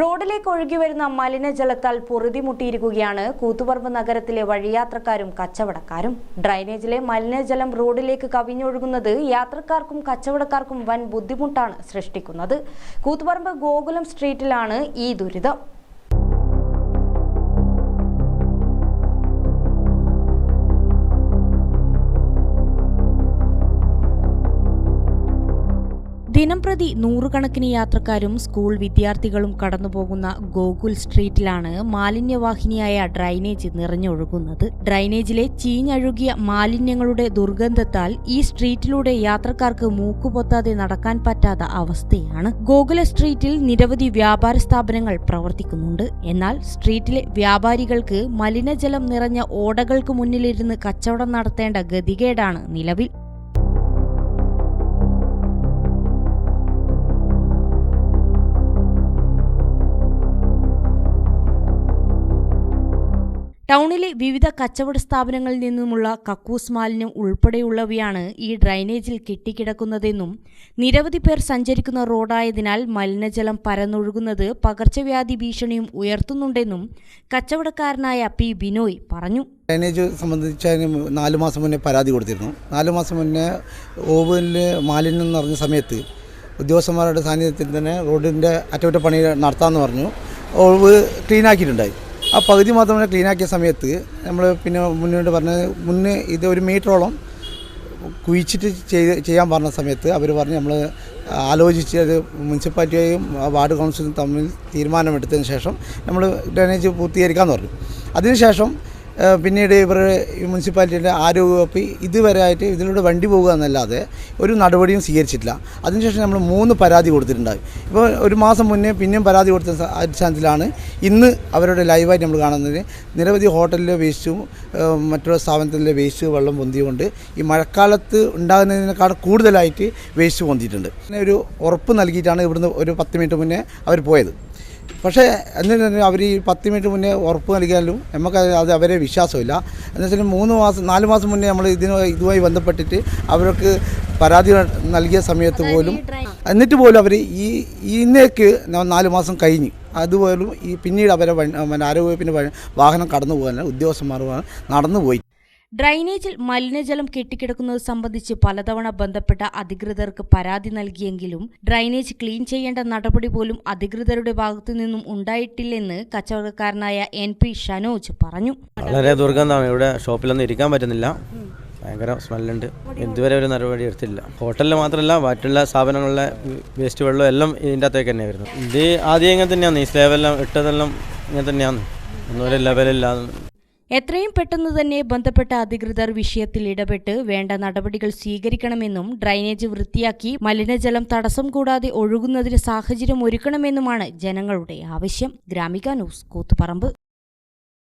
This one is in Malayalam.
റോഡിലേക്ക് ഒഴുകി വരുന്ന മലിനജലത്താൽ പൊറുതിമുട്ടിയിരിക്കുകയാണ് കൂത്തുപറമ്പ് നഗരത്തിലെ വഴിയാത്രക്കാരും കച്ചവടക്കാരും. ഡ്രൈനേജിലെ മലിനജലം റോഡിലേക്ക് കവിഞ്ഞൊഴുകുന്നത് യാത്രക്കാർക്കും കച്ചവടക്കാർക്കും വൻ ബുദ്ധിമുട്ടാണ് സൃഷ്ടിക്കുന്നത്. കൂത്തുപറമ്പ് ഗോകുലം സ്ട്രീറ്റിലാണ് ഈ ദുരിതം. ദിനംപ്രതി നൂറുകണക്കിന് യാത്രക്കാരും സ്കൂൾ വിദ്യാർത്ഥികളും കടന്നുപോകുന്ന ഗോകുൽ സ്ട്രീറ്റിലാണ് മാലിന്യവാഹിനിയായ ഡ്രൈനേജ് നിറഞ്ഞൊഴുകുന്നത്. ഡ്രൈനേജിലെ ചീഞ്ഞഴുകിയ മാലിന്യങ്ങളുടെ ദുർഗന്ധത്താൽ ഈ സ്ട്രീറ്റിലൂടെ യാത്രക്കാർക്ക് മൂക്കുപൊത്താതെ നടക്കാൻ പറ്റാത്ത അവസ്ഥയാണ്. ഗോകുല സ്ട്രീറ്റിൽ നിരവധി വ്യാപാര സ്ഥാപനങ്ങൾ പ്രവർത്തിക്കുന്നുണ്ട്. എന്നാൽ സ്ട്രീറ്റിലെ വ്യാപാരികൾക്ക് മലിനജലം നിറഞ്ഞ ഓടകൾക്ക് മുന്നിലിരുന്ന് കച്ചവടം നടത്തേണ്ട ഗതികേടാണ് നിലവിൽ. ടൗണിലെ വിവിധ കച്ചവട സ്ഥാപനങ്ങളിൽ നിന്നുമുള്ള കക്കൂസ് മാലിന്യം ഉൾപ്പെടെയുള്ളവയാണ് ഈ ഡ്രൈനേജിൽ കെട്ടിക്കിടക്കുന്നതെന്നും നിരവധി പേർ സഞ്ചരിക്കുന്ന റോഡായതിനാൽ മലിനജലം പരന്നൊഴുകുന്നത് പകർച്ചവ്യാധി ഭീഷണിയും ഉയർത്തുന്നുണ്ടെന്നും കച്ചവടക്കാരനായ പി ബിനോയ് പറഞ്ഞു. ഡ്രൈനേജ് സംബന്ധിച്ച് നാലു മാസം മുന്നേ പരാതി കൊടുത്തിരുന്നു. നാല് മാസം മുന്നേ ഓവനിൽ മാലിന്യം നിറഞ്ഞ സമയത്ത് ഉദ്യോഗസ്ഥന്മാരുടെ സാന്നിധ്യത്തിൽ തന്നെ റോഡിന്റെ അറ്റകുറ്റപ്പണി നടത്താമെന്ന് പറഞ്ഞു. ഓവ് ക്ലീൻ ആക്കിയിട്ടുണ്ടായി ആ പകുതി മാത്രം ക്ലീൻ ആക്കിയ സമയത്ത് നമ്മൾ പിന്നെ മുന്നോട്ട് പറഞ്ഞ മുന്നേ ഇത് ഒരു മീറ്ററോളം കുഴിച്ചിട്ട് ചെയ്ത് ചെയ്യാൻ പറഞ്ഞ സമയത്ത് അവർ പറഞ്ഞ് നമ്മൾ ആലോചിച്ച് അത് മുനിസിപ്പാലിറ്റിയെയും വാർഡ് കൗൺസിലും തമ്മിൽ തീരുമാനമെടുത്തതിന് ശേഷം നമ്മൾ ഡ്രൈനേജ് പൂർത്തീകരിക്കാമെന്ന് പറഞ്ഞു. അതിനുശേഷം പിന്നീട് ഇവർ ഈ മുനിസിപ്പാലിറ്റിയുടെ ആരോഗ്യവകുപ്പ് ഇതുവരെ ആയിട്ട് ഇതിലൂടെ വണ്ടി പോകുക എന്നല്ലാതെ ഒരു നടപടിയും സ്വീകരിച്ചിട്ടില്ല. അതിനുശേഷം നമ്മൾ മൂന്ന് പരാതി കൊടുത്തിട്ടുണ്ടായി. ഇപ്പോൾ ഒരു മാസം മുന്നേ പിന്നെയും പരാതി കൊടുത്ത അടിസ്ഥാനത്തിലാണ് ഇന്ന് അവരുടെ ലൈവായിട്ട് നമ്മൾ കാണുന്നത് നിരവധി ഹോട്ടലിലെ വേസ്റ്റും മറ്റുള്ള സ്ഥാപനത്തിലെ വേസ്റ്റ് വെള്ളം പൊന്തിയുകൊണ്ട് ഈ മഴക്കാലത്ത് ഉണ്ടാകുന്നതിനേക്കാൾ കൂടുതലായിട്ട് വേസ്റ്റ് പൊന്തിയിട്ടുണ്ട്. അങ്ങനെ ഒരു ഉറപ്പ് നൽകിയിട്ടാണ് ഇവിടുന്ന് ഒരു പത്ത് മിനിറ്റ് മുന്നേ അവർ പോയത്. പക്ഷേ എന്നിട്ട് അവർ ഈ പത്ത് മിനിറ്റ് മുന്നേ ഉറപ്പ് നൽകിയാലും നമുക്ക് അത് അവരെ വിശ്വാസമില്ല. എന്നുവെച്ചാൽ മൂന്ന് മാസം നാല് മാസം മുന്നേ നമ്മൾ ഇതിന് ഇതുമായി ബന്ധപ്പെട്ടിട്ട് അവർക്ക് പരാതി നൽകിയ സമയത്ത് പോലും എന്നിട്ട് പോലും അവർ ഈ ഇന്നേക്ക് നാല് മാസം കഴിഞ്ഞ്. അതുപോലും ഈ പിന്നീട് അവരെ ആരോഗ്യവകുപ്പിന്റെ വാഹനം കടന്നു പോകാൻ ഉദ്യോഗസ്ഥന്മാർ നടന്നു പോയി. ഡ്രൈനേജിൽ മലിനജലം കെട്ടിക്കിടക്കുന്നത് സംബന്ധിച്ച് പലതവണ ബന്ധപ്പെട്ട അധികൃതർക്ക് പരാതി നൽകിയെങ്കിലും ഡ്രൈനേജ് ക്ലീൻ ചെയ്യേണ്ട നടപടി പോലും അധികൃതരുടെ ഭാഗത്തു നിന്നും ഉണ്ടായിട്ടില്ലെന്ന് കച്ചവടക്കാരനായ എൻ പി ഷനോജ് പറഞ്ഞു. വളരെ ദുർഗന്ധമാണ് ഇവിടെ ഷോപ്പിലൊന്നും ഇരിക്കാൻ പറ്റുന്നില്ല. ഭയങ്കര സ്മെല്ലുണ്ട്. ഇതുവരെ ഒരു നടപടി എടുത്തില്ല. ഹോട്ടലിൽ മാത്രമല്ല മറ്റുള്ള സ്ഥാപനങ്ങളിലെ വേസ്റ്റ് വെള്ളം എല്ലാം ഇതിന്റെ അകത്തേക്ക് തന്നെ വരുന്നു ഇത് ആദ്യം ഇങ്ങനെ തന്നെയാണ് ഈ സ്ലേവെല്ലാം ഇട്ടതെല്ലാം ഇങ്ങനെ തന്നെയാണ് ഒന്നും ഒരു ലെവലില്ലാതെ എത്രയും പെട്ടെന്ന് തന്നെ ബന്ധപ്പെട്ട അധികൃതർ വിഷയത്തിൽ ഇടപെട്ട് വേണ്ട നടപടികൾ സ്വീകരിക്കണമെന്നും ഡ്രൈനേജ് വൃത്തിയാക്കി മലിനജലം തടസ്സം കൂടാതെ ഒഴുകുന്നതിന് സാഹചര്യം ഒരുക്കണമെന്നുമാണ് ജനങ്ങളുടെ ആവശ്യം. ഗ്രാമിക ന്യൂസ് കൂത്തുപറമ്പ്.